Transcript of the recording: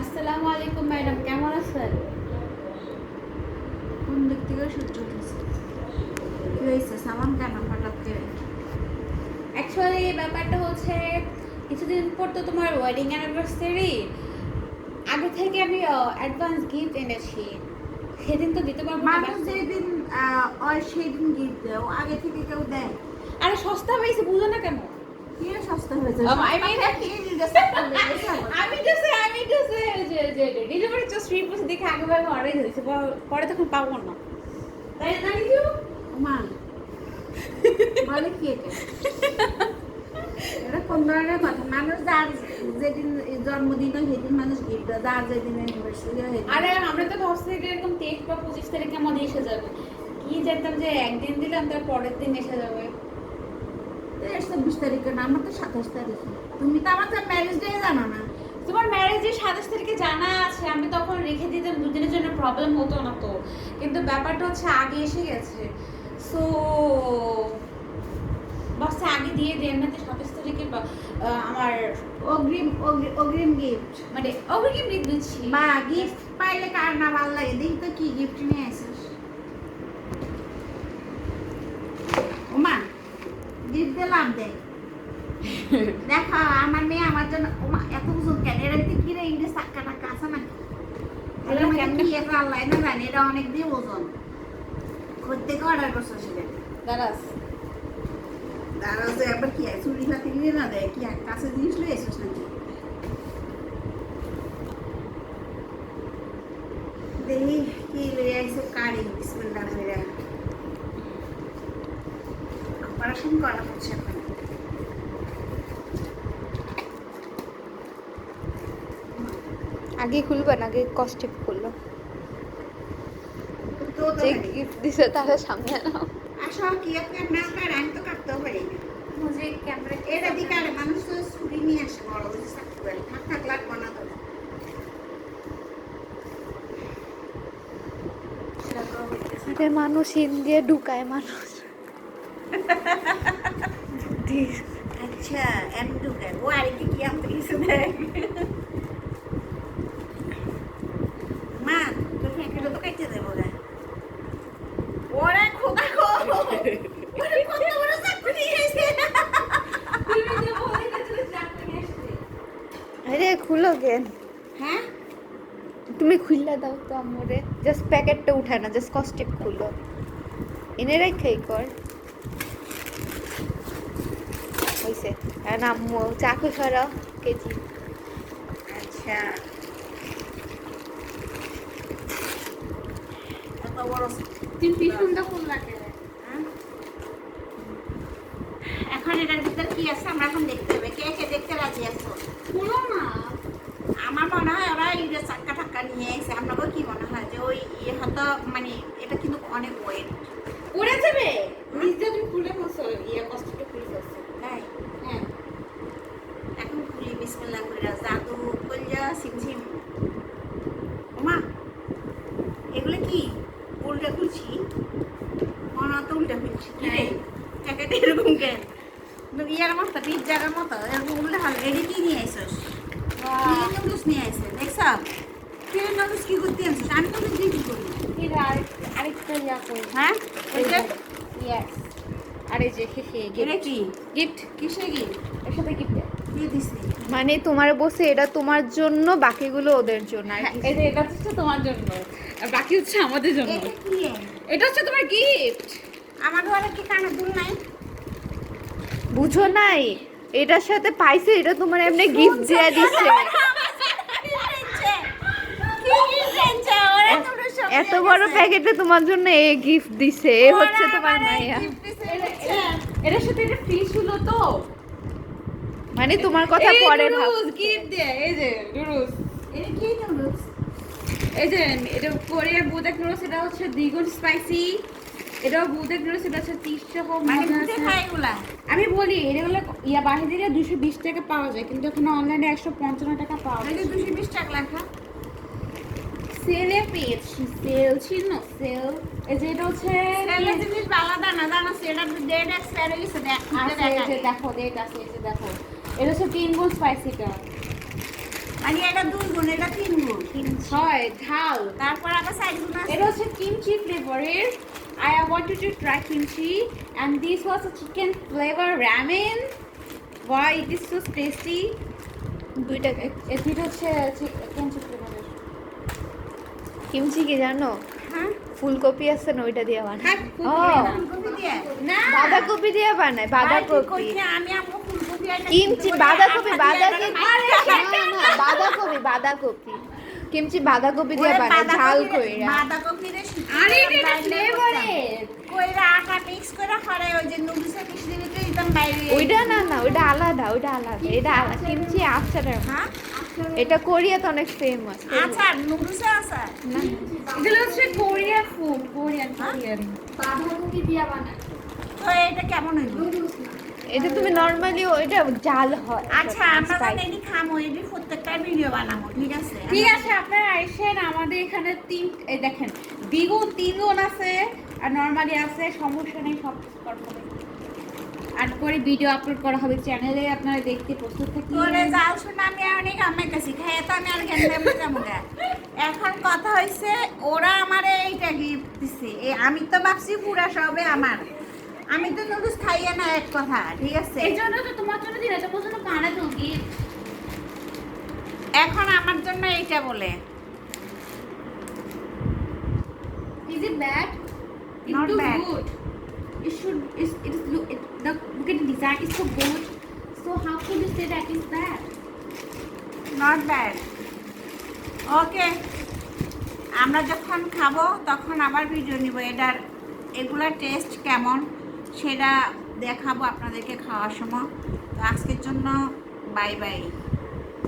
আসসালামু আলাইকুম। ম্যাডাম কেমন আছেন? কোন দিক থেকে সূর্য উঠেছে? কি হয়েছে? সালাম কেন হঠাৎ করে? অ্যাকচুয়ালি ব্যাপারটা হচ্ছে কিছুদিন পর তো তোমার ওয়েডিং অ্যানিভার্সারি আগে থেকে আমি অ্যাডভান্স গিফট এনেছি। সেদিন তো দিতে পারব মানুষ যেদিন হয় সেদিন গিফট দেয় আগে থেকে কেউ দেয়। আরে সস্তা হয়েছে বুঝো না কেন? পরে তখন পাবো না। তাই না কিছু মা। বলে কি এটা? এটা কোন ধরনের কথা। মানুষ যার যেদিন জন্মদিন হয় সেদিন মানুষ গিফট দেয়। যার যেদিন অ্যানিভার্সারি হয় আরে আমরা তো ভাবছি যে এরকম তেইশ বা পঁচিশ তারিখে আমাদের এসে যাবে। কি জানতাম যে একদিন দিলাম তার পরের দিন এসে যাবে। চব্বিশ তারিখে না আমার তো সাতাশ তারিখে। তুমি তো আমার ম্যারেজ ডে জানো না। তোমার ম্যারেজের সাতাশ তারিখে জানা আছে আমি তখন রেখে দিতাম দুদিনের জন্য প্রবলেম হতো না তো। কিন্তু ব্যাপারটা হচ্ছে আগে এসে গেছে। সো বাস আগে দিয়ে দেন না সাতাশ তারিখে আমার অগ্রিম অগ্রি- অগ্রিম গিফট মানে অগ্রিম গিফট দিচ্ছি। বা গিফট পাইলে কার না ভালো লাগে? দেখি তো কি গিফট নিয়ে আসিস ওমা গিফট দিয়ে লাভ দেয় দেখো আমার মেয়ে আমার জন্য এত ওজন কেন? এর কি রে ইংরেজ টাক্কা টাক্কা আছে নাকি? কি এটা আল্লাহ না জানি এটা অনেক দিয়ে ওজন। করতে অর্ডার করছ সেটা? দাঁড়াস তারা যে কি আছে চুরি হাতে নিয়ে না দেয়? কি কাছে জিনিস লয়ে এসেছিস নাকি? দেখি কি লয়ে আইসো কারি বিসমিল্লাহ কইরা করা হচ্ছে এখন। আগে খুলবে না আগে কস্টিপ খুললো তো তো যে গিফট দিছে তারা সামনে আসো কি আপনি আপনার কার আমি তো মুঝে ক্যামেরা এটা দিকে আর মানুষ তো ছুরি নিয়ে আসে বড় বুঝে চাকু করে থাক থাক লাগবো না তো। সেরকম হইতেছে। আরে মানুষ ইন দিয়ে ঢুকায় মানুষ। আচ্ছা ঢুকে ও আর কি কি আনতে গেছে দেখ মা তোর ফ্যাঁকিটা তো কেটে দেবো ওরে খোদা খো কত বড় চাকু আরে খুলো কেন হ্যাঁ? তুমি খুললে দাও তো আমরে জাস্ট প্যাকেটটা উঠায় না জাস্ট কস্টিপ খুলো। এনে রেখেই কর। আর আম্মু চাকু সরাও কেজি। আচ্ছা। হ্যাঁ? এখন এটার ভিতর কি আছে আমরা এখন দেখতে হবে। কে কে দেখতে রাজি আছো? না। আমার মনে হয় ওরা এই যে চাক্কা টাক্কা নিয়ে এসে আপনাকেও কি মনে হয় যে ওই ইয়ে হয়তো মানে এটা কিন্তু অনেক ওয়েট পড়ে যাবে। নিজে তুমি খুলে বসো ইয়ে কষ্টটা খুলে বসো তাই হ্যাঁ এখন করে জাদু কলজা সিমসিম ওমা এগুলো কি উল্টা খুলছি মনে তো উল্টা খুলছি কি রে প্যাকেটে এরকম কেন ইয়ার মতো পিৎজার মতো এরকম উল্টা হাল এডি কি নিয়ে আইসস নুডলস নিয়ে আইসে দেখছ কি নুডলস কি করতে আনছিস আমি তো দিয়ে কি করি আরেকটা ইয়া করি হ্যাঁ ইয়েস আরে যে হে গিফট কিসে কি এর সাথে গিফট কি দিছি মানে তোমার বসে এটা তোমার জন্য বাকিগুলো ওদের জন্য আর হ্যাঁ কি। এটা হচ্ছে তোমার জন্য। আর বাকি হচ্ছে আমাদের জন্য। এটা হচ্ছে তোমার গিফট আমার ঘরে কি কানে দুল নাই? বুঝো নাই এটার সাথে পাইছে এটা তোমার এমনি গিফট দিয়ে দিছে। এত বড় প্যাকেটে তোমার জন্য এ গিফট দিছে এ হচ্ছে তোমার মাইয়া। এটার সাথে এটা ফ্রি ছিল তো। মানে তোমার কথা পরে ভাব গিফট দিয়ে এই যে নুডলস এটা কি নুডলস এই যে এটা কোরিয়ার বুদাক নুডলস এটা হচ্ছে দ্বিগুণ স্পাইসি এটাও বুদাক নুডলস এটা হচ্ছে তিরিশ টাকা মানে এগুলা আমি বলি ইয়া বাইরে দিলে দুশো বিশ টাকা পাওয়া যায় কিন্তু এখানে অনলাইনে একশো পঞ্চান্ন টাকা পাওয়া যায়। দুশো বিশ টাকা লেখা। সেলে পেয়েছি সেল ছিল সেল। এই যে এটা হচ্ছে সেলে জিনিস আলাদা না জানো সেটা ডেট এক্সপায়ার হয়ে গেছে দেখ আছে, খুঁজে এই যে দেখা দেখো ডেট আছে এই যে দেখো। এটা হচ্ছে তিন গুণ স্পাইসিটা মানে এটা দুই গুণ এটা তিন গুণ। ছয় ঝাল তারপর আবার চার গুণ আছে। এটা হচ্ছে কিমচি ফ্লেভারের I wanted to try kimchi and this was a chicken flavor ramen. Wow, it is so tasty. দুইটা এটা হচ্ছে কিমচি ফ্লেভারের কিমচি কি জানো? হ্যাঁ। ফুলকপি আছে না ওইটা দিয়ে বানায়। হ্যাঁ, বাঁধাকপি দিয়ে বানায় বাঁধাকপি। বাঁধাকপি আমি আর কিমচি বাঁধাকপি বাঁধাকপি। না না বাঁধাকপি বাঁধাকপি। কিমচি বাঁধাকপি দিয়ে বানায় ঝাল কইরা। বাঁধাকপি রে আরে এটা একটা ফ্লেভারের কইরা আটা মিক্স করে ওই যে দিতে দিতাম বাইরে। ওইটা না না ওইটা আলাদা ওইটা আলাদা এটা আলাদা। কিমচি আচার হ্যাঁ? এটা কোরিয়াতে অনেক ফেমাস আচার নুডলসের আচার? এগুলো হচ্ছে কোরিয়ান ফুড কোরিয়ান কোরিয়ান। বাঁধাকপি দিয়া বানায়। তো এটা কেমন হইল? নুডলস না। এটা তুমি নরমালি ওইটা জাল হয়। আচ্ছা আমরা যখন এটি খামো এটি প্রত্যেকটা ভিডিও বানাবো ঠিক আছে? ঠিক আছে আপনারা আইসেন আমাদের এখানে তিন এই দেখেন দ্বিগুণ তিনগুণ আছে আর নর্মালি আছে সমস্যা নেই সব কিছু হবে। আর করে ভিডিও আপলোড করা হবে চ্যানেলে আপনারা দেখতে প্রস্তুত তোরে থাকুন জাল শুনে আমি অনেক আমাইতেছি খাইয়ে তো আমি আর দেবো যাব। এখন কথা হয়েছে ওরা আমারে এইটা গিফট দিছে। আমি তো ভাবছি পুরা সবে আমার। আমি তো নুডলস খাইয়ে না এক কথা ঠিক আছে এই জন্য তো তোমার জন্য দিন এটা পর্যন্ত কানে তো এখন আমার জন্য এইটা বলে is it bad? Not bad. good. It should. It's, it is look. It, the look at the design. It's so good. So how can you say that bad? Bad okay আমরা যখন খাব তখন আবার ভিডিও নিব এটার এগুলার test কেমন সেটা দেখাবো আপনাদেরকে খাওয়ার সময়। তো আজকের জন্য বাই বাই।